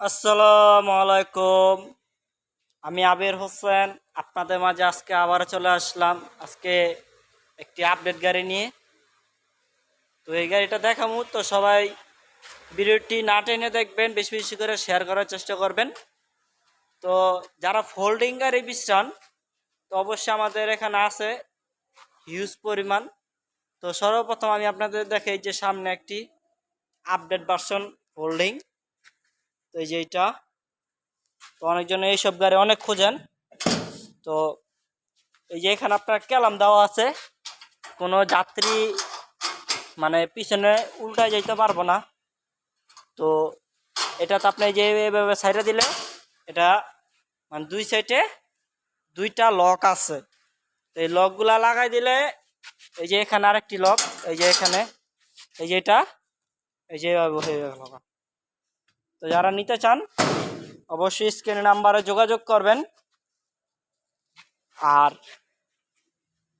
আসসালামু আলাইকুম আমি আবির হোসেন, আপনাদের মাঝে আজকে আবার চলে আসলাম। আজকে একটি আপডেট গাড়ি নিয়ে। তো এই গাড়িটা দেখামু তো সবাই ভিডিওটি না টেনে দেখবেন, বেশি বেশি করে শেয়ার করার চেষ্টা করবেন। তো যারা ফোল্ডিং গাড়ি বিশ্রান তো অবশ্যই আমাদের এখানে আছে হিউজ পরিমাণ। তো সর্বপ্রথম আমি আপনাদের দেখাই যে সামনে একটি আপডেট ভার্সন ফোল্ডিং তো এই যে এইটা। তো অনেকজন এইসব গাড়ি অনেক খোঁজেন। তো এই যে এখানে আপনার ক্যালাম দেওয়া আছে। কোনো যাত্রী মানে পিছনে উল্টায় যাইতে পারব না। তো এটা তো আপনি যে এভাবে সাইডে দিলে এটা মানে দুই সাইডে দুইটা লক আছে। তো এই লকগুলা লাগাই দিলে এই যে এখানে আরেকটি লক, এই যে এখানে, এই যে এটা, এই যে হয়ে গেল। তো যারা নিতে চান, অবশ্যই স্ক্রিন নাম্বারে যোগাযোগ করবেন। আর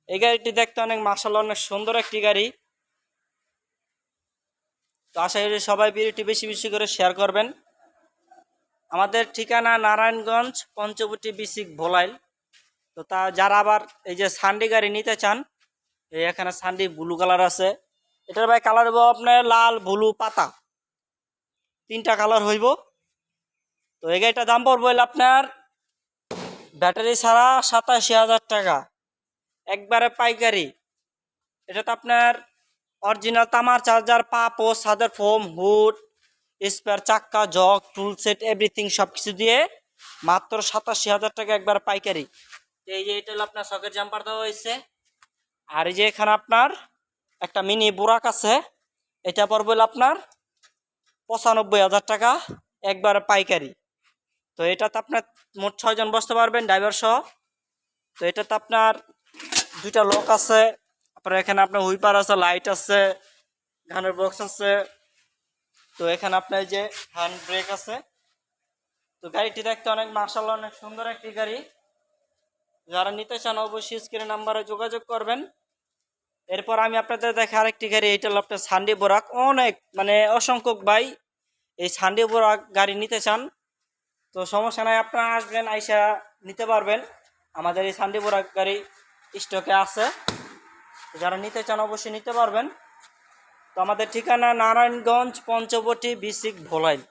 এই গাড়িটি দেখতে অনেক মার্শাল অনেক সুন্দর একটি গাড়ি। তো আশা করি সবাই ভিডিওটি বেশি বেশি করে শেয়ার করবেন। আমাদের ঠিকানা নারায়ণগঞ্জ, পঞ্চবটি বিসিক ভোলাইল। তো তা যারা আবার এই যে সান্ডি গাড়ি নিতে চান, এই এখানে সান্ডি ব্লু কালার আছে। এটার ভাই কালার হইব আপনার লাল, ব্লু, পাতা। তিনটা কালার হইব। তো এই গাড়িটার দাম পড়ব আপনার ব্যাটারি ছাড়া সাতাশি হাজার টাকা। একবারে পাইকারি। এটা তো আপনার অরিজিনাল তামার চার্জার পাপ ও সাদের ফোম, হুড স্পেয়ার চাক্কা, জগ টুল সেট এভরিথিং সব কিছু দিয়ে মাত্র সাতাশি হাজার টাকা একবার পাইকারি। এই যে এটা আপনার সকেট জাম্পার দেওয়া হয়েছে। আর এই যে এখানে আপনার একটা মিনি বুরাক আছে। এটা পড়বে আপনার পঁচানব্বই হাজার টাকা একবারে পাইকারি। তো এটাতে আপনার মোট ছয়জন বসতে পারবেন ড্রাইভার সহ। তো এটাতে আপনার দুইটা লক আছে, আপনার এখানে আপনার হুইপার আছে লাইট আছে গানের বক্স আছে। তো এখানে আপনার যে হ্যান্ড ব্রেক আছে। তো গাড়িটি দেখতে অনেক মার্শাল অনেক সুন্দর একটি গাড়ি। যারা নিতে চান অবশ্যই স্ক্রিনে নাম্বারে যোগাযোগ করবেন। এরপর আমি আপনাদের দেখে আরেকটি গাড়ি, এটা হলো আপনার সান্ডি বোরাক অনেক মানে অসংখ্য ভাই এই সান্ডি বোরাক গাড়ি নিতে চান। তো সমস্যা নাই, আপনারা আসবেন, আইসা নিতে পারবেন। আমাদের এই সান্ডি বোরাক গাড়ি স্টকে আছে। যারা নিতে চান অবশ্যই নিতে পারবেন। তো আমাদের ঠিকানা নারায়ণগঞ্জ, পঞ্চবটি, বিসিক ভোলাইল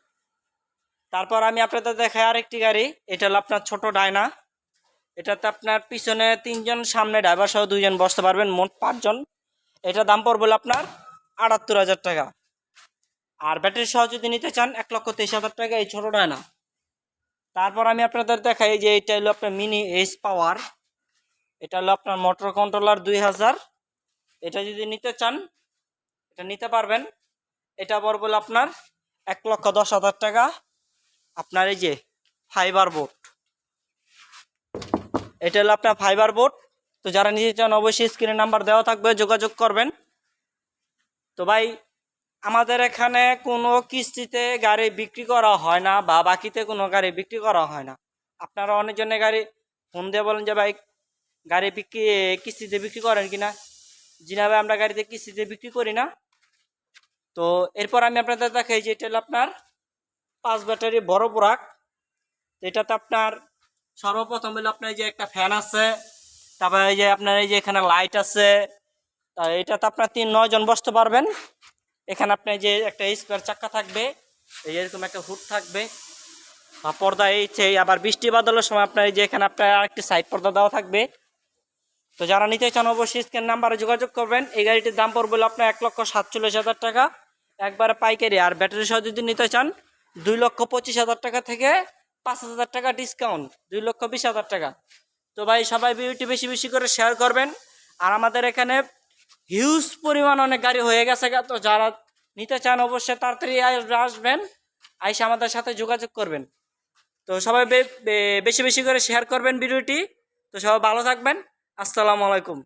তারপর আমি আপনাদের দেখাই আরেকটি গাড়ি, এটা হলো আপনার ছোট ডায়না এটাতে আপনার পিছনে তিনজন, সামনে ড্রাইভার সহ দুইজন বসতে পারবেন, মোট পাঁচজন। এটা দাম পড়বে আপনার আটাত্তর হাজার টাকা। আর ব্যাটারি সহ যদি নিতে চান এক লক্ষ তেইশ হাজার টাকা, এই ছোটো ডায়না তারপর আমি আপনাদের দেখাই যে এটা হলো আপনার মিনি এইচ পাওয়ার এটা হলো আপনার মোটর কন্ট্রোলার দুই হাজার। এটা যদি নিতে চান, এটা নিতে পারবেন। এটা পড়বে হলো আপনার এক লক্ষ দশ হাজার টাকা। আপনার এই যে ফাইবার বোর্ড এটা হলো আপনার ফাইবার বোর্ড তো যারা নিতে চান, অবশ্যই স্ক্রিনে নাম্বার দেওয়া থাকবে, যোগাযোগ করবেন। তো ভাই, আমাদের এখানে কোনো কিস্তিতে গাড়ি বিক্রি করা হয় না বা বাকিতে কোনো গাড়ি বিক্রি করা হয় না। আপনারা অনেকজনের গাড়ি ফোন দিয়ে বলেন যে, ভাই, গাড়ি বিক্রি, কিস্তিতে বিক্রি করেন কিনা? জিনা ভাই, আমরা গাড়িতে কিস্তিতে বিক্রি করি না। তো এরপর আমি আপনাদের দেখাই যে, এটা হলো আপনার পাঁচ ব্যাটারি বড় তো এটাতে আপনার সর্বপ্রথম হলো আপনার এই যে একটা ফ্যান আছে, তারপরে এই যে আপনার এই যে এখানে লাইট আছে, তা এটাতে আপনার তিন, নয় জন বসতে পারবেন। এখানে আপনার যে একটা স্পেয়ার চাক্কা থাকবে, এই এরকম একটা হুড থাকবে। পর্দা এই আবার বৃষ্টি বাদলের সময় আপনার যে এখানে আপনার আরেকটি সাইড পর্দা দেওয়া থাকবে। তো যারা নিতে চান অবশ্যই স্ক্যান নাম্বারে যোগাযোগ করবেন। এই গাড়িটির দাম পড়বে আপনার এক লক্ষ সাতচল্লিশ হাজার টাকা। একবারে পাইকারি, আর ব্যাটারি সহ যদি নিতে চান, দুই লক্ষ পঁচিশ হাজার টাকা থেকে পাঁচ হাজার টাকা ডিসকাউন্ট দুই লক্ষ বিশ হাজার টাকা। তো ভাই, সবাই ভিডিওটি বেশি বেশি করে শেয়ার করবেন। আর আমাদের এখানে হিউজ পরিমাণ অনেক গাড়ি হয়ে গেছে তো যারা নিতে চান অবশ্যই তাড়াতাড়ি আস- আসবেন, আইসে আমাদের সাথে যোগাযোগ করবেন। তো সবাই বেশি বেশি করে শেয়ার করবেন ভিডিওটি। তো সবাই ভালো থাকবেন। আসসালামু আলাইকুম।